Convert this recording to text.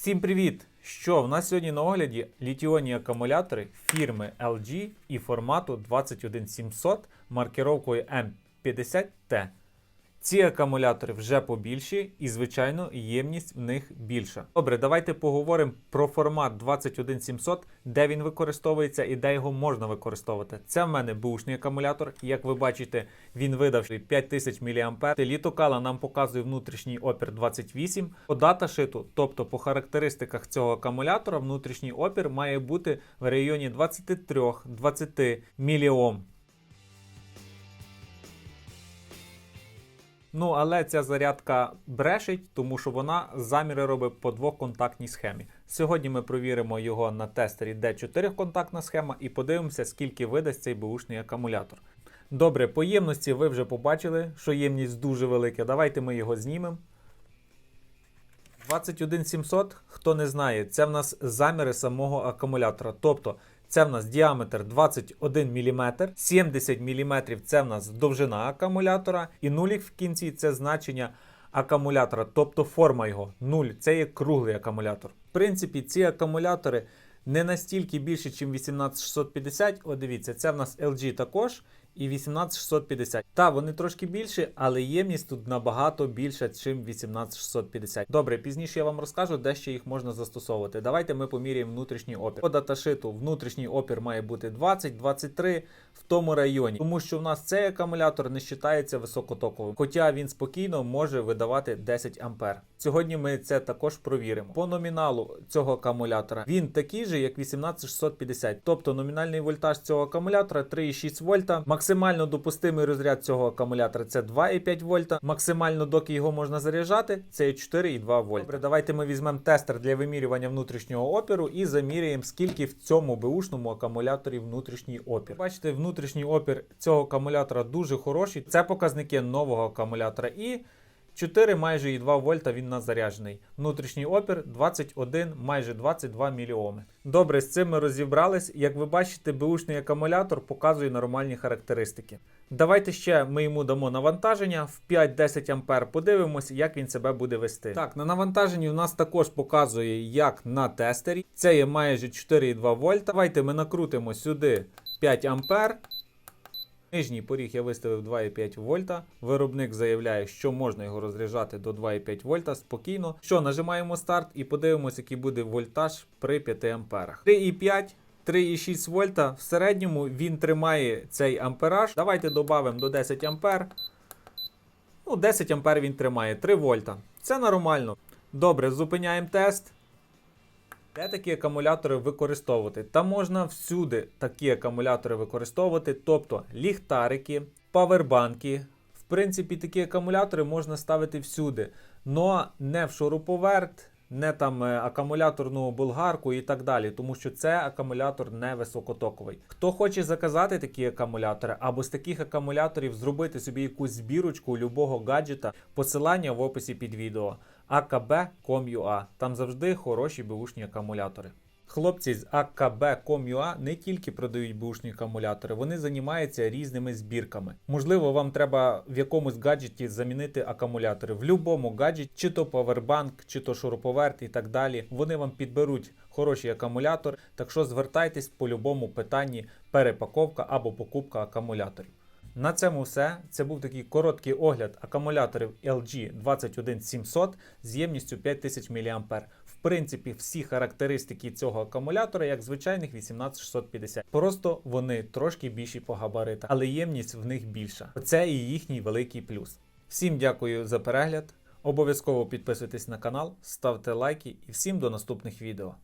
Всім привіт! Що в нас сьогодні на огляді літіонні акумулятори фірми LG і формату 21700 маркировкою M50T. Ці акумулятори вже побільші і, звичайно, ємність в них більша. Добре, давайте поговоримо про формат 21700, де він використовується і де його можна використовувати. Це в мене бушний акумулятор. Як ви бачите, він видав 5000 мА. Літокала нам показує внутрішній опір 28. По даташиту, тобто по характеристиках цього акумулятора, внутрішній опір має бути в районі 23-20 мільйом. Ну, але ця зарядка брешить, тому що вона заміри робить по двоконтактній схемі. Сьогодні ми провіримо його на тестері, де 4-контактна схема, і подивимося, скільки видасть цей бушний акумулятор. Добре, по ємності ви вже побачили, що ємність дуже велика. Давайте ми його знімемо. 21700, хто не знає, це в нас заміри самого акумулятора. Тобто це в нас діаметр 21 мм, 70 мм це в нас довжина акумулятора, і нулік в кінці це значення акумулятора, тобто форма його. Нуль це є круглий акумулятор. В принципі, ці акумулятори не настільки більші, ніж 18650. О, дивіться, це в нас LG також. І 18650. Та, вони трошки більші, але ємність тут набагато більша, ніж 18650. Добре, пізніше я вам розкажу, де ще їх можна застосовувати. Давайте ми поміряємо внутрішній опір. По даташиту внутрішній опір має бути 20-23 в тому районі, тому що в нас цей акумулятор не вважається високотоковим, хоча він спокійно може видавати 10 ампер. Сьогодні ми це також провіримо. По номіналу цього акумулятора він такий же, як 18650, тобто номінальний вольтаж цього акумулятора 3,6 вольта. Максимально допустимий розряд цього акумулятора це 2,5 вольта. Максимально, доки його можна заряджати, це 4,2 вольта. Добре, давайте ми візьмемо тестер для вимірювання внутрішнього опіру і заміряємо, скільки в цьому беушному акумуляторі внутрішній опір. Бачите, внутрішній опір цього акумулятора дуже хороший. Це показники нового акумулятора і 4 майже і 2 вольта він нас заряджений. Внутрішній опір 21, майже 22 мільйоми. Добре, з цим ми розібрались. Як ви бачите, беушний акумулятор показує нормальні характеристики. Давайте ще ми йому дамо навантаження в 5-10 ампер. Подивимось, як він себе буде вести. Так, на навантаженні у нас також показує, як на тестері. Це є майже 4,2 вольта. Давайте ми накрутимо сюди 5 ампер. Нижній поріг я виставив 2,5 вольта. Виробник заявляє, що можна його розряджати до 2,5 вольта спокійно. Що, нажимаємо старт і подивимося, який буде вольтаж при 5 амперах. 3,5. 3,6 вольта. В середньому він тримає цей ампераж. Давайте додамо до 10 ампер. Ну, 10 ампер він тримає 3 вольта. Це нормально. Добре, зупиняємо тест. Де такі акумулятори використовувати? Та можна всюди такі акумулятори використовувати, тобто ліхтарики, павербанки. В принципі, такі акумулятори можна ставити всюди, но не в шуруповерт, не там е, акумуляторну болгарку і так далі, тому що це акумулятор не високотоковий. Хто хоче заказати такі акумулятори або з таких акумуляторів зробити собі якусь збірочку любого гаджета, посилання в описі під відео akb.com.ua. Там завжди хороші беушні акумулятори. Хлопці з akb.com.ua не тільки продають бушні акумулятори, вони займаються різними збірками. Можливо, вам треба в якомусь гаджеті замінити акумулятори. В будь-якому гаджеті, чи то павербанк, чи то шуруповерт і так далі. Вони вам підберуть хороший акумулятор. Так що звертайтесь по любому питанні перепаковка або покупка акумуляторів. На цьому все. Це був такий короткий огляд акумуляторів LG 21700 з ємністю 5000 мА. В принципі, всі характеристики цього акумулятора, як звичайних 18650. Просто вони трошки більші по габаритах, але ємність в них більша. Це і їхній великий плюс. Всім дякую за перегляд. Обов'язково підписуйтесь на канал, ставте лайки і всім до наступних відео.